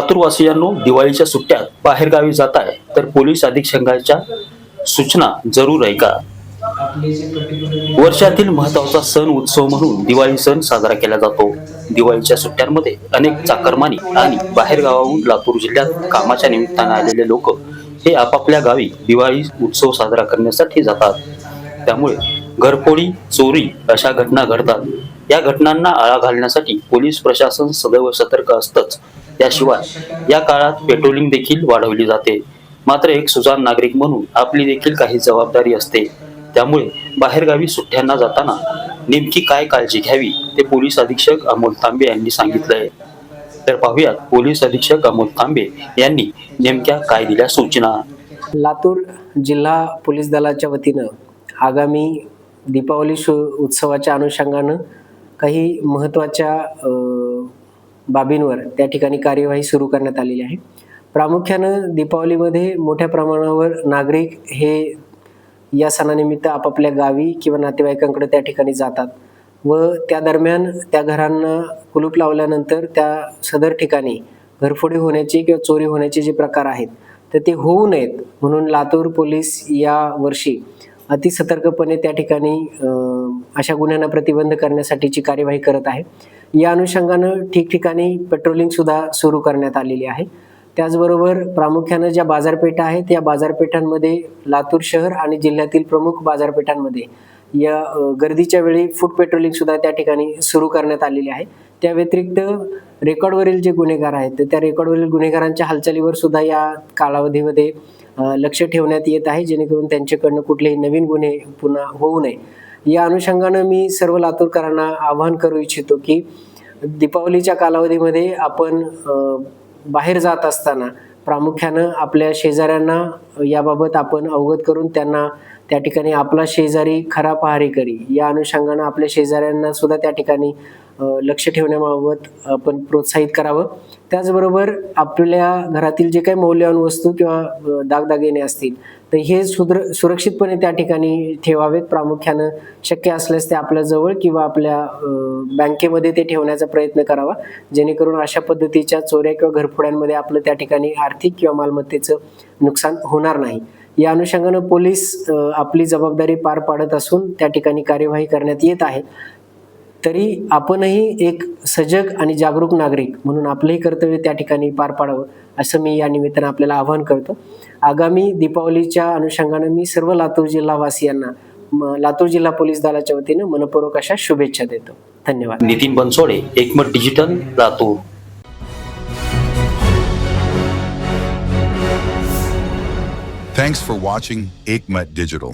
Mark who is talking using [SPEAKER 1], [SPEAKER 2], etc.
[SPEAKER 1] लातूरवासियांनो दिवाळीच्या सुट्ट्यात बाहेरगावी जात आहे तर पोलीस अधीक्षकांच्या सूचना जरूर ऐका. वर्षातील महत्त्वाचा सण उत्सव म्हणून दिवाळी सण साजरा केला जातो. दिवाळीच्या सुट्ट्यांमध्ये अनेक चाकरमानी आणि बाहेरगावाहून लातूर जिल्ह्यात कामाच्या निमित्ताने आलेले लोक हे आपापल्या गावी दिवाळी उत्सव साजरा करण्यासाठी जातात. त्यामुळे घरफोडी चोरी अशा घटना घडतात. या घटनांना आळा घालण्यासाठी पोलीस प्रशासन सदैव सतर्क असतंच. त्याशिवाय या काळात पेट्रोलिंग देखील वाढवली जाते. मात्र एक सुजाण नागरिक म्हणून आपली देखील काही जबाबदारी असते. त्यामुळे बाहेरगावी सुट्ट्यांना जाताना नेमकी काय काळजी घ्यावी ते पोलीस अधीक्षक अमोल तांबे यांनी सांगितलंय. तर पाहूयात पोलीस अधीक्षक अमोल तांबे यांनी नेमक्या काय दिल्या सूचना.
[SPEAKER 2] लातूर जिल्हा पोलीस दलाच्या वतीनं आगामी दीपावली उत्सवाच्या अनुषंगानं काही महत्त्वाच्या बाबींवर त्या ठिकाणी कार्यवाही सुरू करण्यात आलेली आहे. प्रामुख्यानं दीपावलीमध्ये मोठ्या प्रमाणावर नागरिक हे या सणानिमित्त आपापल्या गावी किंवा नातेवाईकांकडे त्या ठिकाणी जातात व त्या दरम्यान त्या घरांना कुलूप लावल्यानंतर त्या सदर ठिकाणी घरफोडी होण्याची किंवा चोरी होण्याचे जे प्रकार आहेत तर ते होऊ नयेत. म्हणून लातूर पोलीस या वर्षी अतिसतर्कपणे त्या ठिकाणी अशा गुन्ह्यांना प्रतिबंध करण्यासाठीची कार्यवाही करत आहे. या अनुषंगानं ठिकठिकाणी पेट्रोलिंग सुद्धा सुरू करण्यात आलेली आहे. त्याचबरोबर प्रामुख्यानं ज्या बाजारपेठा आहेत या बाजारपेठांमध्ये लातूर शहर आणि जिल्ह्यातील प्रमुख बाजारपेठांमध्ये या गर्दीच्या वेळी फूड पेट्रोलिंग सुद्धा त्या ठिकाणी सुरू करण्यात आलेली आहे. त्या व्यतिरिक्त रेकॉर्डवरील जे गुन्हेगार आहेत त्या रेकॉर्डवरील गुन्हेगारांच्या हालचालीवर सुद्धा या कालावधीमध्ये लक्ष ठेवण्यात येत आहे. जेणेकरून त्यांच्याकडनं कुठलेही नवीन गुन्हे पुन्हा होऊ नये. या अनुषंगानं मी सर्व लातूरकरांना आवाहन करू इच्छितो की दीपावलीच्या कालावधीमध्ये आपण बाहेर जात असताना प्रामुख्यानं आपल्या शेजाऱ्यांना याबाबत आपण अवगत करून त्यांना त्या ठिकाणी आपला शेजारी खरा पहारेकरी या अनुषंगानं आपल्या शेजाऱ्यांना सुद्धा त्या ठिकाणी लक्ष ठेवण्याबाबत आपण प्रोत्साहित करावं. त्याचबरोबर आपल्या घरातील जे काही मौल्यवान वस्तू किंवा दागदागिने असतील तर हे सुद्र सुरक्षितपणे त्या ठिकाणी ठेवावेत. प्रामुख्यानं शक्य असल्यास ते आपल्या जवळ किंवा आपल्या बँकेमध्ये ते ठेवण्याचा प्रयत्न करावा. जेणेकरून अशा पद्धतीच्या चोऱ्या किंवा घरफोड्यांमध्ये आपलं त्या ठिकाणी आर्थिक किंवा मालमत्तेचं नुकसान होणार नाही. या अनुषंगानं पोलीस आपली जबाबदारी पार पाडत असून त्या ठिकाणी कार्यवाही करण्यात येत आहे. तरी आपणही एक सजग आणि जागरूक नागरिक म्हणून आपलंही कर्तव्य त्या ठिकाणी पार पाडावं असं मी या निमित्तानं आपल्याला आवाहन करतो. आगामी दीपावलीच्या अनुषंगानं मी सर्व लातूर जिल्हावासियांना लातूर जिल्हा पोलीस दलाच्या वतीनं मनपूर्वक अशा शुभेच्छा देतो. धन्यवाद.
[SPEAKER 1] Nitin Bansode Ekmat digital Latur.
[SPEAKER 3] Thanks for watching Aikmat Digital.